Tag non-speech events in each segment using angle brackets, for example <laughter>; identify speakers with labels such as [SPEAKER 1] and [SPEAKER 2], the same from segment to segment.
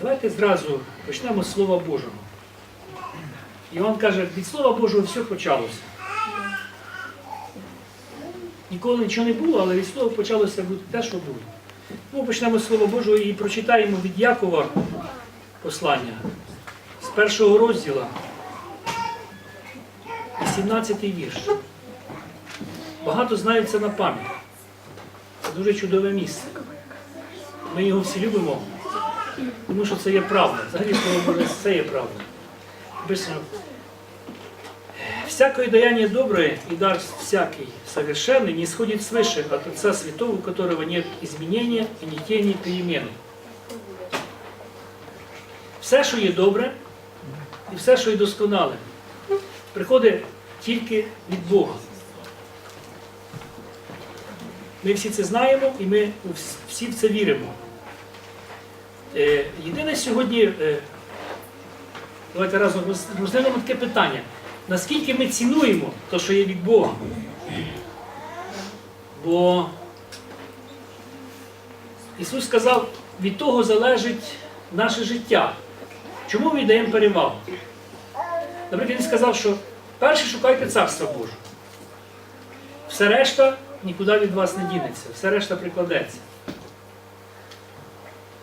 [SPEAKER 1] Давайте зразу почнемо з Слова Божого. Іван каже, від Слова Божого все почалося. Ніколи нічого не було, але від Слова почалося бути те, що було. Тому почнемо з Слова Божого і прочитаємо від Якова послання з першого розділу, 18 вірш. Багато знають це на пам'ять. Це дуже чудове місце. Ми його всі любимо, тому що це є правда. Взагалі слово Боже, це є правда. Написано, Всякое даяние доброе и дар всякий совершенный не исходит свыше от Отца Святого, у которого нет изменения и ни тени перемены. Все, що є добре, і все, що є досконале, приходить тільки від Бога. Ми всі це знаємо і ми всі в це віримо. Е, Єдине сьогодні, е, давайте разом роз- розглянемо таке питання. Наскільки ми цінуємо те, що є від Бога? Бо Ісус сказав, від того залежить наше життя. Чому ми даємо перевагу? Наприклад, Він сказав, що перше шукайте Царства Божого. Все решта нікуди від вас не дінеться, все решта прикладеться.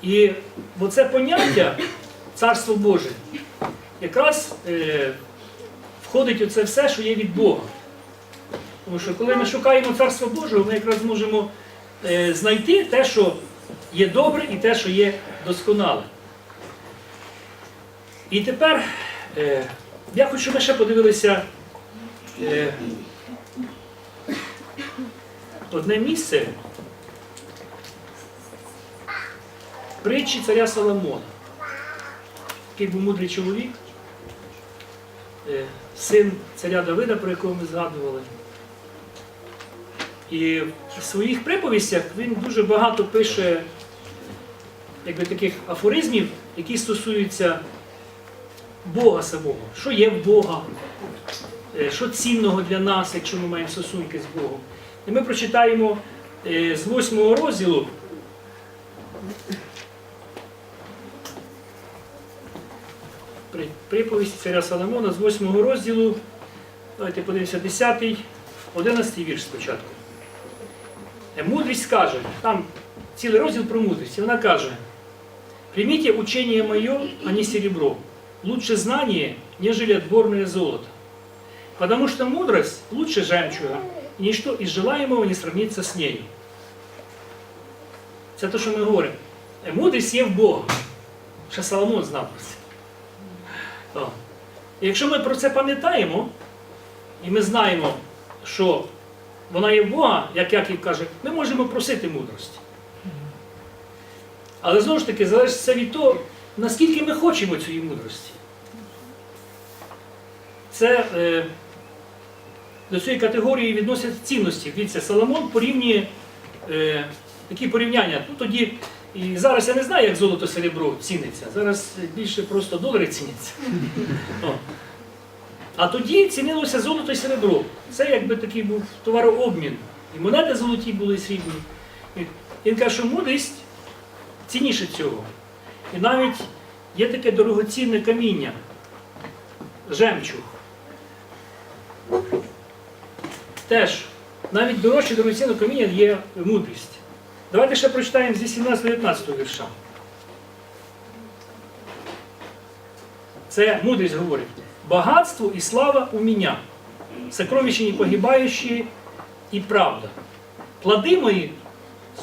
[SPEAKER 1] І оце поняття Царство Боже якраз е, входить у це все, що є від Бога. Тому що коли ми шукаємо Царство Божого, ми якраз можемо е, знайти те, що є добре, і те, що є досконале. І тепер е, я хочу, щоб ми ще подивилися е, одне місце притчі царя Соломона. Такий був мудрий чоловік, е, син царя Давида, про якого ми згадували. І в своїх приповістях він дуже багато пише якби, таких афоризмів, які стосуються Бога самого, що є в Бога, е, що цінного для нас, якщо ми маємо стосунки з Богом. І ми прочитаємо е, з восьмого розділу. Приповість царя Соломона з восьмого розділу. Давайте подивимося 10, 11 вірш спочатку. Е, Мудрість каже, там цілий розділ про мудрість, і вона каже: Примите учение мое, а не серебро. Лучше знание, нежели отборное золото. Потому что мудрость лучше жемчуга, и ничто из желаемого не сравнится с нею. Це те, що ми говоримо. Е, Мудрість є в Бога. Ще Соломон знав про це. О. І якщо ми про це пам'ятаємо, і ми знаємо, що вона є в Бога, як Яків каже, ми можемо просити мудрості. Але знову ж таки, залежить все від того, наскільки ми хочемо цієї мудрості. Це е, до цієї категорії відносять цінності. Дивіться, Соломон порівнює е, такі порівняння. Ну, тоді, і зараз я не знаю, як золото серебро ціниться. Зараз більше просто долари ціняться. <laughs> А тоді цінилося золото і серебро. Це якби такий був товарообмін. І монети золоті були і срібні. І Він каже, що мудрість цінніше цього. І навіть є таке дорогоцінне каміння, жемчуг. Теж навіть дорожче дорогоцінне каміння є мудрість. Давайте ще прочитаємо зі 17-19 вірша. Це мудрість говорить. Багатство і слава у меня, сокровища не погибающие и правда. Плоды мои,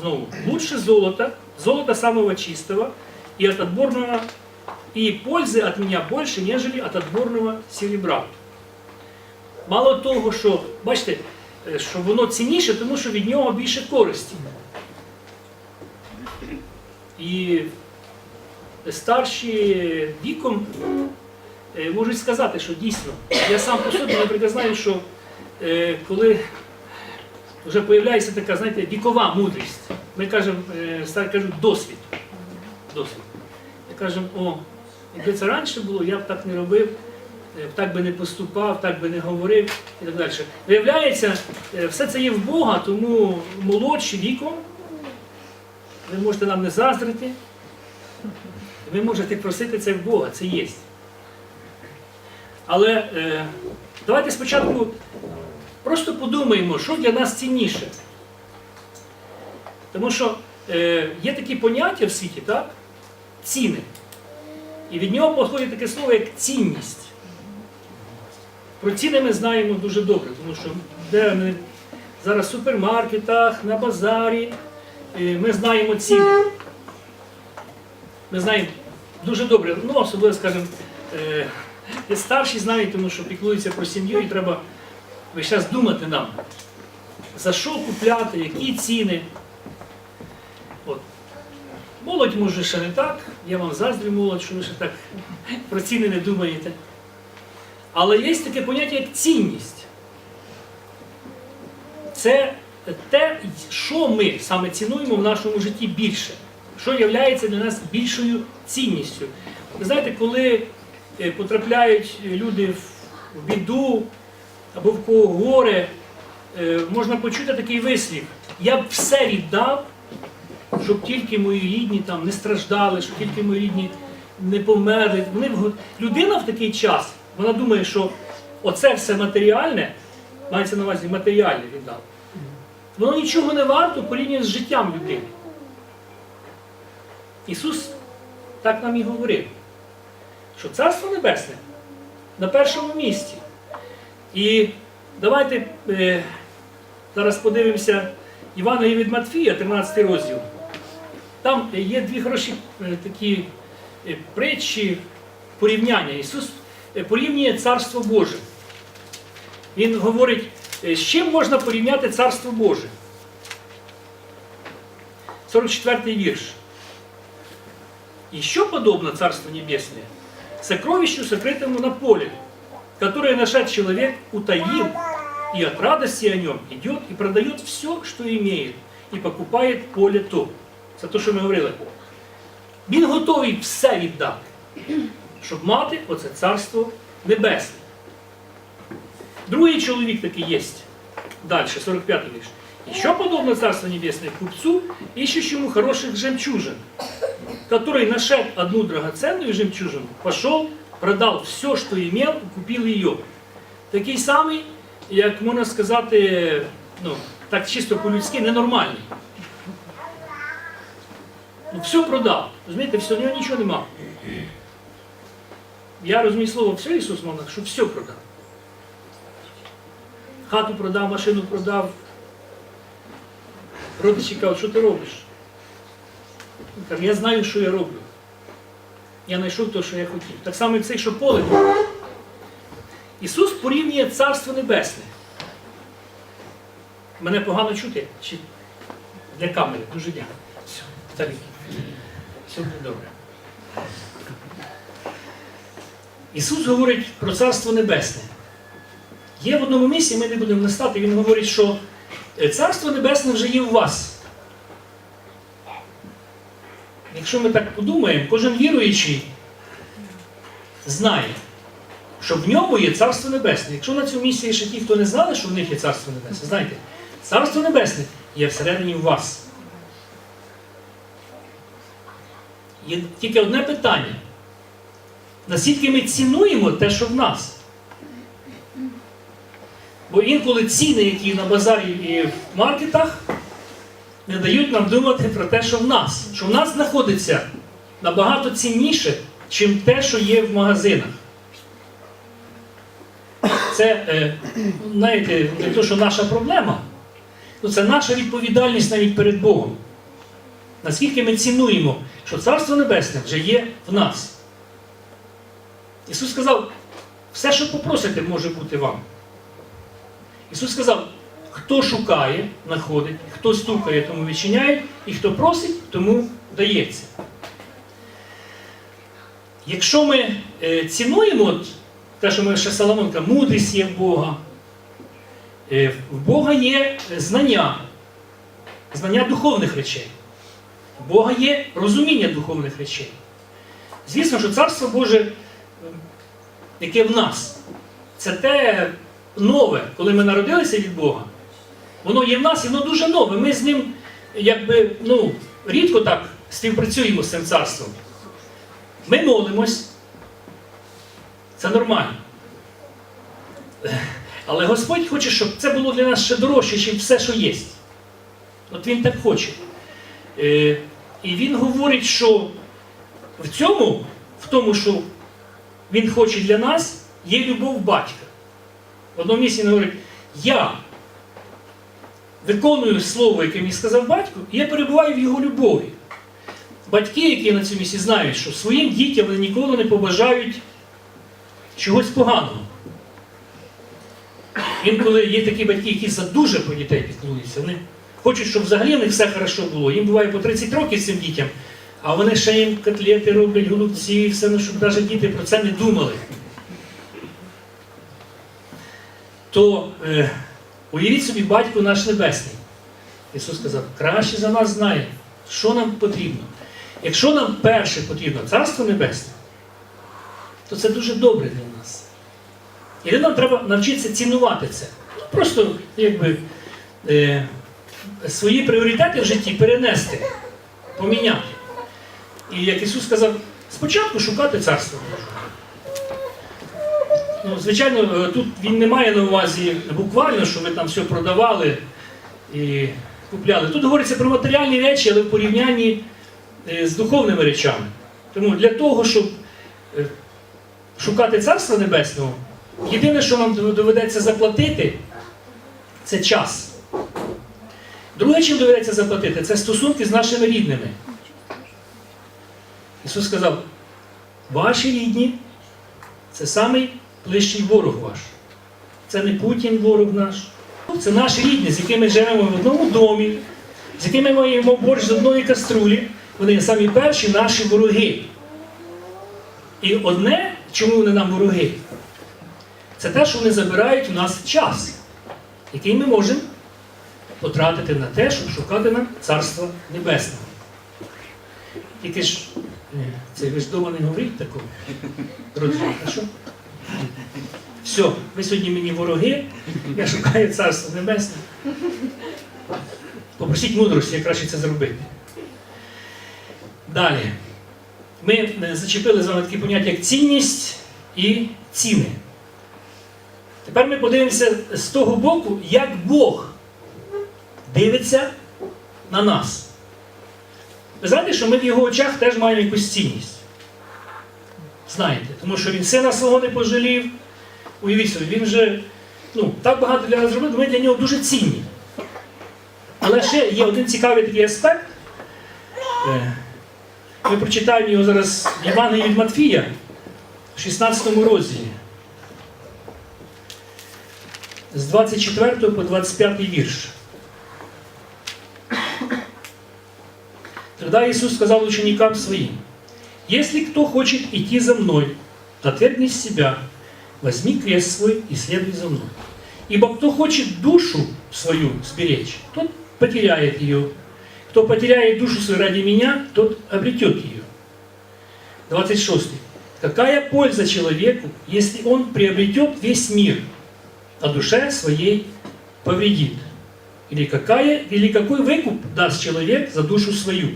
[SPEAKER 1] знову, лучше золота, золота самого чистого, и от отборного, и пользы от меня больше, нежели от отборного серебра. Мало того, що, бачите, що воно цінніше, тому що від нього більше користі. І старші віком е, можуть сказати, що дійсно, я сам по собі, наприклад, знаю, що е, коли вже з'являється така, знаєте, вікова мудрість, ми кажемо, е, старі кажуть, досвід. досвід. Ми кажемо, о, якби це раніше було, я б так не робив, так би не поступав, так би не говорив і так далі. Виявляється, все це є в Бога, тому молодші віком, ви можете нам не заздрити, Ви можете просити це в Бога, це є. Але е, давайте спочатку просто подумаємо, що для нас цінніше. Тому що е, є такі поняття в світі, так? Ціни. І від нього походить таке слово, як цінність. Про ціни ми знаємо дуже добре, тому що де ми зараз в супермаркетах, на базарі, ми знаємо ціни. Ми знаємо дуже добре, ну особливо, скажімо, е, старші знають, тому що піклуються про сім'ю і треба весь час думати нам, за що купляти, які ціни. От. Молодь може ще не так, я вам заздрю молодь, що ви ще так <laughs> про ціни не думаєте. Але є таке поняття, як цінність. Це те, що ми саме цінуємо в нашому житті більше, що є для нас більшою цінністю. Ви знаєте, коли е, потрапляють люди в в біду або в кого горе, е, можна почути такий вислів. Я б все віддав, щоб тільки мої рідні там не страждали, щоб тільки мої рідні не померли. Вони, людина в такий час, вона думає, що оце все матеріальне, мається на увазі матеріальне віддав. Воно нічого не варто порівняно з життям людини. Ісус так нам і говорив, що Царство Небесне на першому місці. І давайте е, зараз подивимося Євангеліє від Матфія, 13 розділ. Там є дві хороші е, такі е, притчі порівняння. Ісус е, порівнює Царство Боже. Він говорить, з чим можна порівняти Царство Боже. 44 вірш. Еще подобно Царство Небесное сокровищу, сокрытому на поле, которое нашед человек утаил, и от радости о нем идет и продает все, что имеет, и покупает поле то. Це те, що ми говорили. Він готовий все віддати, щоб мати оце царство небесне. Другий чоловік такий є. Далі, 45-й вірш. Еще подобно Царство Небесное купцу, ищущему хороших жемчужин, который, нашед одну драгоценную жемчужину, пошел, продал все, что имел, и купил ее. Такий самий, як можна сказати, ну, так чисто по-людськи, ненормальний. Ну, все продав. Розумієте, все, у нього нічого нема. Я розумію слово все Ісус мав, що все продав. Хату продав, машину продав. Родичі кажуть, що ти робиш? Він каже, я знаю, що я роблю. Я знайшов те, що я хотів. Так само і цей, що поле. Ісус порівнює Царство Небесне. Мене погано чути? Чи для камери? Дуже дякую. Все, Віталій, все буде добре. Ісус говорить про Царство Небесне. Є в одному місці, ми не будемо листати, Він говорить, що е, Царство Небесне вже є в вас. Якщо ми так подумаємо, кожен віруючий знає, що в ньому є Царство Небесне. Якщо на цьому місці є ще ті, хто не знали, що в них є Царство Небесне, знаєте, Царство Небесне є всередині в вас. Є тільки одне питання. Наскільки ми цінуємо те, що в нас? Бо інколи ціни, які на базарі і в маркетах, не дають нам думати про те, що в нас. Що в нас знаходиться набагато цінніше, чим те, що є в магазинах. Це, е, знаєте, не то, що наша проблема, ну це наша відповідальність навіть перед Богом. Наскільки ми цінуємо, що Царство Небесне вже є в нас. Ісус сказав, все, що попросите, може бути вам. Ісус сказав, хто шукає, знаходить, хто стукає, тому відчиняє, і хто просить, тому дається. Якщо ми е, цінуємо те, що ми ще Соломонка, мудрість є в Бога, е, в Бога є знання, знання духовних речей. В Бога є розуміння духовних речей. Звісно, що Царство Боже, яке в нас, це те нове, коли ми народилися від Бога. Воно є в нас і воно дуже нове. Ми з ним якби, ну, рідко так співпрацюємо з цим царством. Ми молимось. Це нормально. Але Господь хоче, щоб це було для нас ще дорожче, ніж все, що є. От Він так хоче. Е, і він говорить, що в цьому, в тому, що він хоче для нас, є любов батька. В одному місці він говорить, я виконую слово, яке мені сказав батько, і я перебуваю в його любові. Батьки, які на цьому місці знають, що своїм дітям вони ніколи не побажають чогось поганого. Інколи є такі батьки, які за дуже про дітей піклуються. Вони хочуть, щоб взагалі в них все хорошо було. Їм буває по 30 років цим дітям, а вони ще їм котлети роблять, голубці, все, ну, щоб навіть діти про це не думали. То е, уявіть собі, батько наш небесний. Ісус сказав, краще за нас знає, що нам потрібно. Якщо нам перше потрібно Царство Небесне, то це дуже добре для нас. І нам треба навчитися цінувати це. Ну, Просто якби, е, свої пріоритети в житті перенести, поміняти. І як Ісус сказав, спочатку шукати царство Боже. Ну, звичайно, е, тут він не має на увазі буквально, що ви там все продавали і купляли. Тут говориться про матеріальні речі, але в порівнянні е, з духовними речами. Тому для того, щоб е, шукати Царство Небесного, єдине, що нам доведеться заплатити, це час. Друге, чим доведеться заплатити, це стосунки з нашими рідними. Ісус сказав, ваші рідні це самий ближчий ворог ваш. Це не Путін ворог наш. Це наші рідні, з якими живемо в одному домі, з якими ми їмо борщ з одної каструлі. Вони самі перші наші вороги. І одне, чому вони нам вороги, це те, що вони забирають у нас час, який ми можемо потратити на те, щоб шукати нам Царства Небесного. Тільки ж, е, це ви ж дома не говоріть такого. Друзі, хорошо? Все, ви сьогодні мені вороги, я шукаю Царство Небесне. Попросіть мудрості, як краще це зробити. Далі. Ми е, зачепили з вами такі поняття, як цінність і ціни. Тепер ми подивимося з того боку, як Бог дивиться на нас. Ви знаєте, що ми в його очах теж маємо якусь цінність. Знаєте, тому що він сина свого не пожалів. Уявіть собі, він вже ну, так багато для нас зробив, ми для нього дуже цінні. Але ще є один цікавий такий аспект. Е, Ми прочитаємо його зараз в від Матфія в 16 розділі. З 24 по 25 вірш. Тогда Иисус сказал ученикам своим, «Если кто хочет идти за Мной, отвергни себя, возьми крест свой и следуй за Мной. Ибо кто хочет душу свою сберечь, тот потеряет ее. Кто потеряет душу свою ради Меня, тот обретет ее». 26. «Какая польза человеку, если он приобретет весь мир, а душе своей повредит?» Или, какая, или какой выкуп даст человек за душу свою?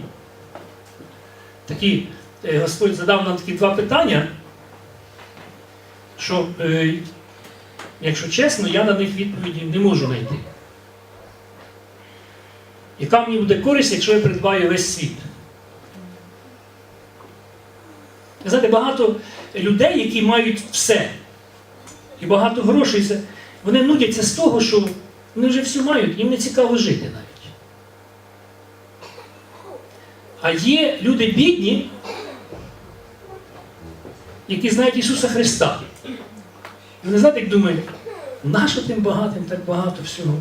[SPEAKER 1] Такі, е, Господь задав нам такі два питання, що, е, якщо чесно, я на них відповіді не можу знайти. Яка мені буде користь, якщо я придбаю весь світ? Знаєте, багато людей, які мають все, і багато грошей, вони нудяться з того, що вони вже все мають, їм не цікаво жити навіть. А є люди бідні, які знають Ісуса Христа. І вони знаєте, як думають, нащо тим багатим так багато всього?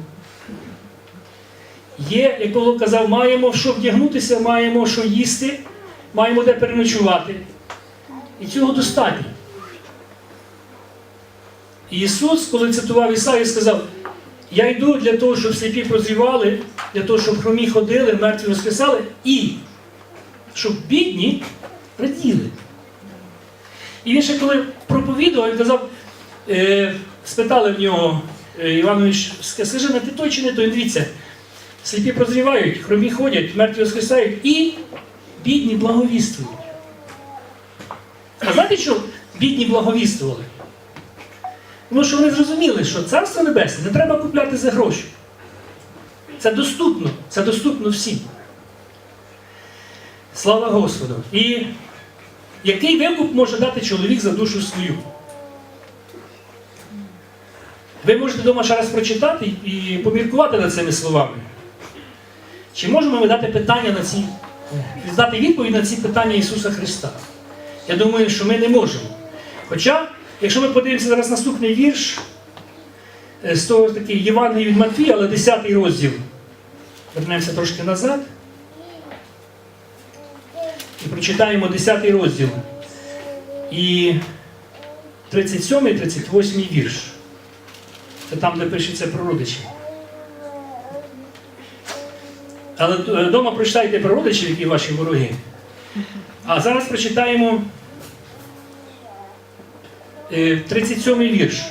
[SPEAKER 1] Є, як Павло казав, маємо що вдягнутися, маємо що їсти, маємо де переночувати. І цього достатньо. Ісус, коли цитував Ісаю, сказав, я йду для того, щоб сліпі прозрівали, для того, щоб хромі ходили, мертві воскресали, і щоб бідні раділи. І він ще коли проповідував, він казав, е, спитали в нього, е, Іванович, скажи, на ти той чи не той? Дивіться, сліпі прозрівають, хромі ходять, мертві воскресають і бідні благовіствують. А знаєте, що бідні благовістували? Тому що вони зрозуміли, що Царство Небесне не треба купляти за гроші. Це доступно, це доступно всім. Слава Господу! І який викуп може дати чоловік за душу свою? Ви можете вдома ще раз прочитати і поміркувати над цими словами. Чи можемо ми дати питання на ці, дати відповідь на ці питання Ісуса Христа? Я думаю, що ми не можемо. Хоча, якщо ми подивимося зараз наступний вірш, е, з того такий Євангелій від Матвія, але 10 розділ. Вернемося трошки назад. І прочитаємо 10 розділ. І 37, 38 вірш. Це там, де пишеться про родичів. Але вдома прочитайте про родичів, які ваші вороги. А зараз прочитаємо е, 37 вірш.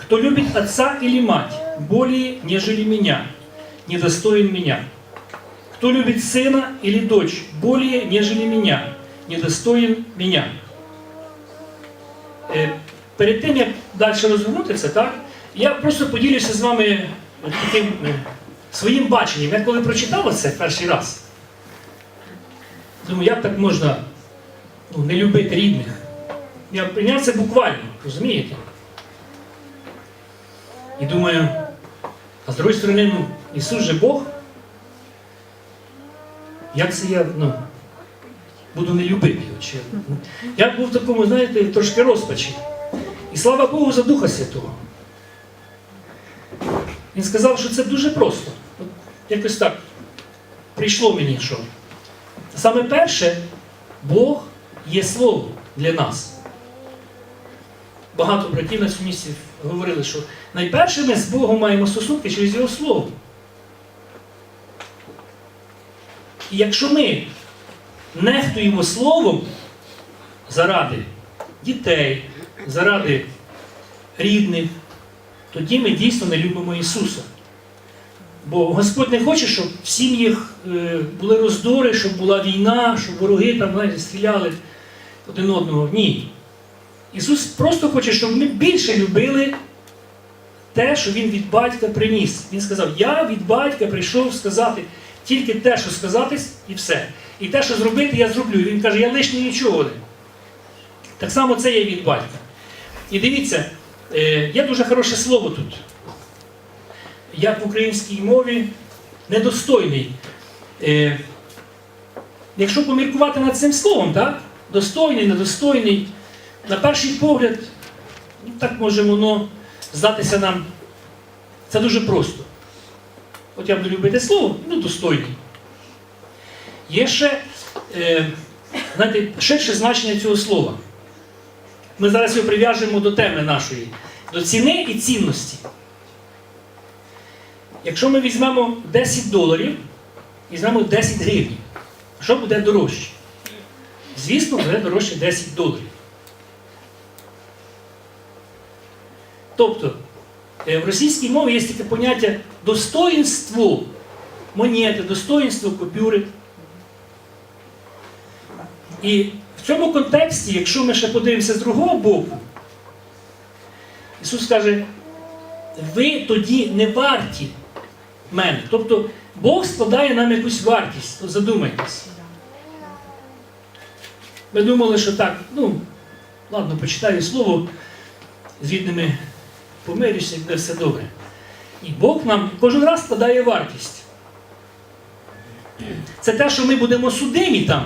[SPEAKER 1] Кто любит отца или мать более, нежели меня, недостоин меня. Кто любит сына или дочь более, нежели меня, недостоин меня. Е, Перед тим, як далі розгорнути це, так, я просто поділюся з вами таким е, своїм баченням. Я коли прочитав це перший раз, думаю, як так можна ну, не любити рідних? Я прийняв це буквально, розумієте? І думаю, а з другої сторони, ну, Ісус же Бог. Як це я ну, буду не любити його? Чи, ну, я був в такому, знаєте, трошки розпачі. І слава Богу за Духа Святого. Він сказав, що це дуже просто. От якось так прийшло мені, що саме перше, Бог є Слово для нас. Багато братів на цьому місці говорили, що найперше ми з Богом маємо стосунки через Його Слово. І якщо ми нехтуємо Словом заради дітей, заради рідних, тоді ми дійсно не любимо Ісуса. Бо Господь не хоче, щоб в сім'ях е, були роздори, щоб була війна, щоб вороги там знаєте, стріляли один одного. Ні. Ісус просто хоче, щоб ми більше любили те, що Він від батька приніс. Він сказав, я від батька прийшов сказати тільки те, що сказати, і все. І те, що зробити, я зроблю. Він каже, я лишнє нічого не. Так само це є від батька. І дивіться, е, є дуже хороше слово тут. Як в українській мові недостойний. Е, Якщо поміркувати над цим словом, так? достойний, недостойний, на перший погляд, ну, так може воно здатися нам. Це дуже просто. От я буду любити слово, ну достойний. Є ще е, знаєте, ширше значення цього слова. Ми зараз його прив'яжемо до теми нашої, до ціни і цінності. Якщо ми візьмемо 10 доларів, візьмемо 10 гривень, що буде дорожче? Звісно, буде дорожче 10 доларів. Тобто, в російській мові є таке поняття достоїнство монети, достоїнство купюри. І в цьому контексті, якщо ми ще подивимося з другого боку, Ісус каже, ви тоді не варті мене. Тобто Бог складає нам якусь вартість. От задумайтесь. Ми думали, що так, ну, ладно, почитаю слово, з рідними помирюся, і буде все добре. І Бог нам кожен раз складає вартість. Це те, що ми будемо судимі там,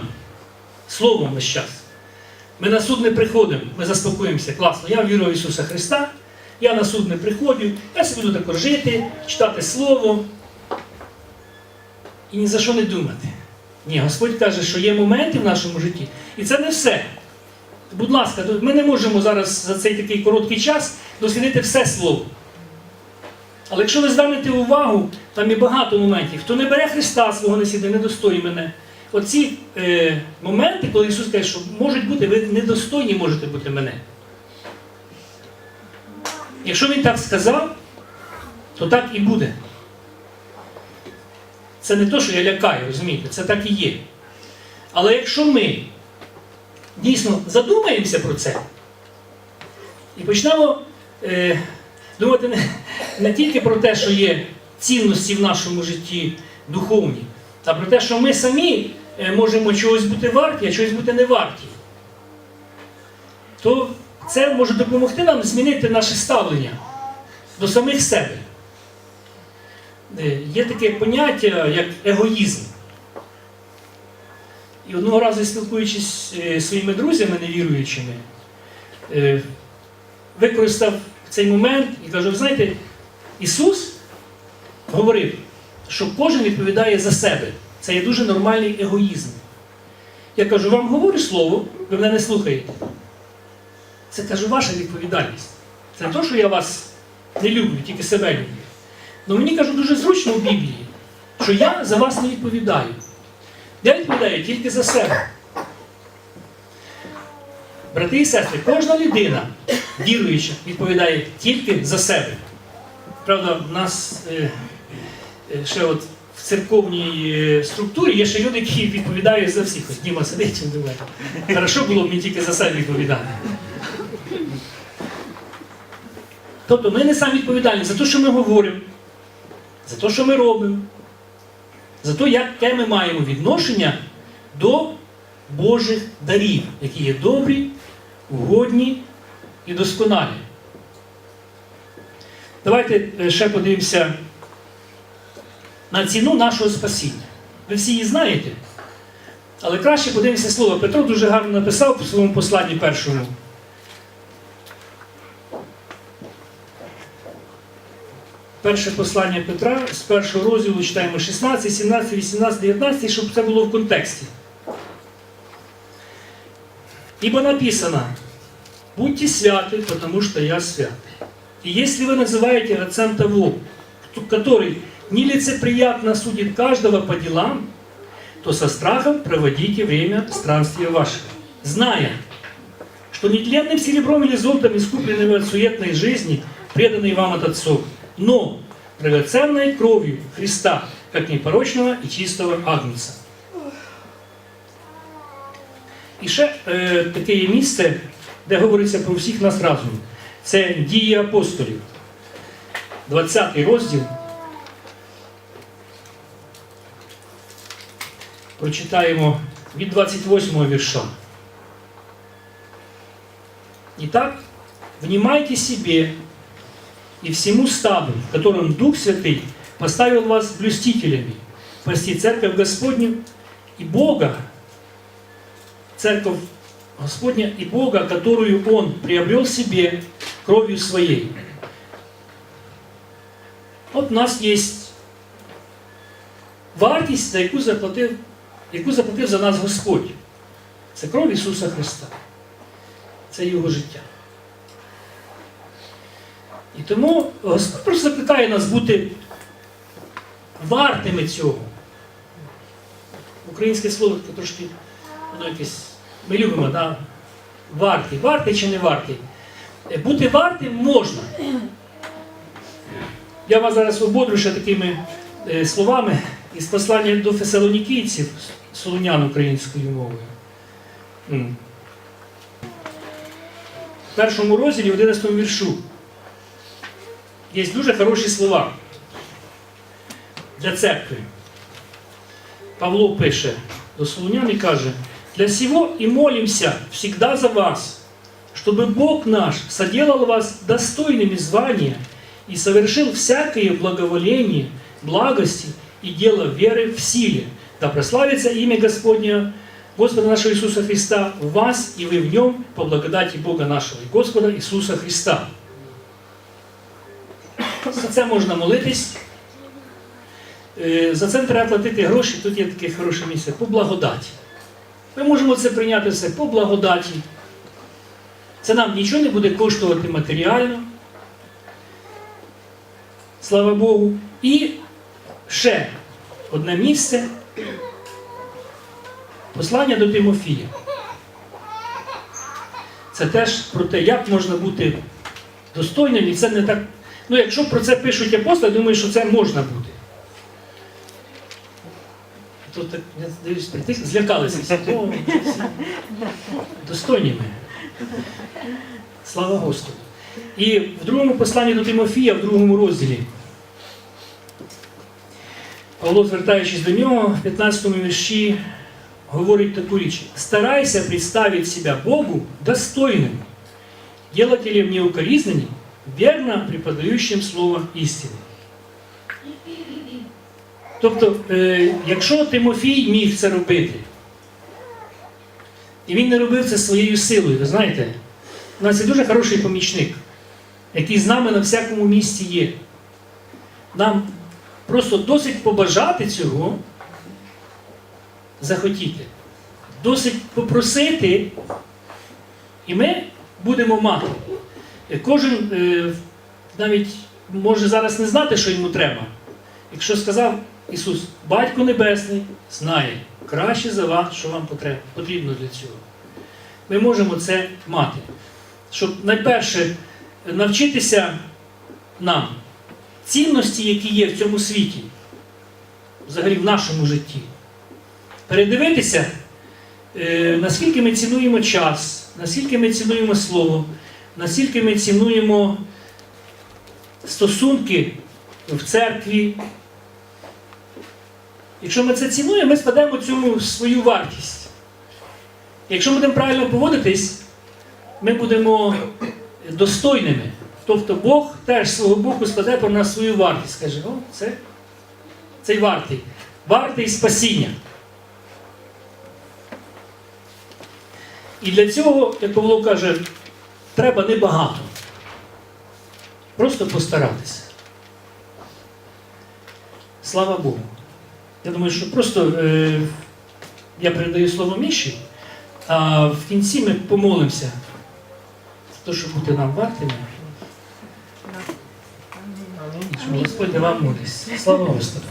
[SPEAKER 1] словом весь час. Ми на суд не приходимо, ми заспокоїмося. Класно, я вірю в Ісуса Христа, я на суд не приходжу, я собі буду також жити, читати Слово і ні за що не думати. Ні, Господь каже, що є моменти в нашому житті, і це не все. Будь ласка, ми не можемо зараз за цей такий короткий час дослідити все слово. Але якщо ви звернете увагу, там є багато моментів. Хто не бере Христа свого не мене. Оці е, моменти, коли Ісус каже, що можуть бути, ви недостойні можете бути мене. Якщо Він так сказав, то так і буде. Це не то, що я лякаю, розумієте, це так і є. Але якщо ми дійсно задумаємося про це і почнемо е, думати не, не тільки про те, що є цінності в нашому житті духовні, а про те, що ми самі е, можемо чогось бути варті, а чогось бути не варті, то це може допомогти нам змінити наше ставлення до самих себе. Е, Є таке поняття, як егоїзм. І одного разу, спілкуючись е, зі своїми друзями невіруючими, е, використав цей момент і кажу, знаєте, Ісус говорив, що кожен відповідає за себе. Це є дуже нормальний егоїзм. Я кажу, вам говорю слово, ви мене не слухаєте. Це кажу, ваша відповідальність. Це не те, що я вас не люблю, тільки себе люблю. Ну мені кажу, дуже зручно в Біблії, що я за вас не відповідаю. Я відповідаю тільки за себе. Брати і сестри, кожна людина, віруюча, відповідає тільки за себе. Правда, в нас е, е, ще от в церковній е, структурі є ще люди, які відповідають за всіх. Ось Діма сидить і думає, хорошо було б мені тільки за себе відповідати. Тобто ми не самі відповідальні за те, що ми говоримо, за те, що ми робимо, за те, яке ми маємо відношення до Божих дарів, які є добрі, угодні і досконалі. Давайте е, ще подивимося на ціну нашого спасіння. Ви всі її знаєте, але краще подивимося слово. Петро дуже гарно написав у своєму посланні першому. Перше послання Петра з першого розділу читаємо 16, 17, 18, 19, щоб це було в контексті. Ибо написано, будьте святы, потому что я свят. И если вы называете отцом того, кто- который нелицеприятно судит каждого по делам, то со страхом проводите время странствия вашего, зная, что нетленным серебром или золотом искуплены вы от суетной жизни, преданной вам от отцов, но драгоценной кровью Христа, как непорочного и чистого агнца. І ще е, таке є місце, де говориться про всіх нас разом. Це дії апостолів. 20 розділ. Прочитаємо від 28 вірша. Итак, внимайте себе и всему стаду, в котором Дух Святый поставил вас блюстителями, пасти церковь Господню и Бога, церковь Господня и Бога, которую Он приобрел себе кровью Своей. От у нас є вартість, за яку заплатив, яку заплатив за нас Господь. Це кров Ісуса Христа. Це Його життя. І тому Господь просто закликає нас бути вартими цього. Українське слово таке трошки воно якесь. Ми любимо, да? вартий. Вартий чи не вартий? Е, Бути вартим можна. Я вас зараз ободрю ще такими е, словами із послання до фесалонікійців, солонян українською мовою. В першому розділі, в 11 віршу, є дуже хороші слова для церкви. Павло пише до Солонян і каже, для сего и молимся всегда за вас, чтобы Бог наш соделал вас достойными звания и совершил всякое благоволение, благости и дело веры в силе, да прославится имя Господня, Господа нашего Иисуса Христа в вас, и вы в нем по благодати Бога нашего и Господа Иисуса Христа. За це можна молитись. Е, За це треба платити гроші, тут є таке хороше місце, по благодаті. Ми можемо це прийняти все по благодаті. Це нам нічого не буде коштувати матеріально. Слава Богу. І ще одне місце. Послання до Тимофія. Це теж про те, як можна бути достойним, і це не так. Ну, якщо про це пишуть апостоли, я думаю, що це можна бути. Тут так, дивлюсь, притих, злякалися всі. <laughs> О, Достойні ми. Слава Господу. І в другому посланні до Тимофія, в другому розділі, Павло, звертаючись до нього, в 15 вірші говорить таку річ. Старайся представить себя Богу достойным, делателем неукоризненным, верно преподающим слово істини. Тобто, е, якщо Тимофій міг це робити, і він не робив це своєю силою, ви знаєте, у нас є дуже хороший помічник, який з нами на всякому місці є. Нам просто досить побажати цього, захотіти. Досить попросити, і ми будемо мати. Е, Кожен е, навіть може зараз не знати, що йому треба. Якщо сказав Ісус, Батько Небесний знає краще за вас, що вам потрібно для цього. Ми можемо це мати. Щоб найперше навчитися нам цінності, які є в цьому світі, взагалі в нашому житті, передивитися, е, наскільки ми цінуємо час, наскільки ми цінуємо слово, наскільки ми цінуємо стосунки в церкві. Якщо ми це цінуємо, ми складемо цьому свою вартість. Якщо ми будемо правильно поводитись, ми будемо достойними. Тобто Бог теж свого боку складе про нас свою вартість. Скаже, о, це, цей вартий. Вартий спасіння. І для цього, як Павло каже, треба небагато. Просто постаратися. Слава Богу. Я думаю, що просто е, я передаю слово Міші, а в кінці ми помолимося за те, щоб бути нам вартими. Господь давав мудрість. Слава Господу.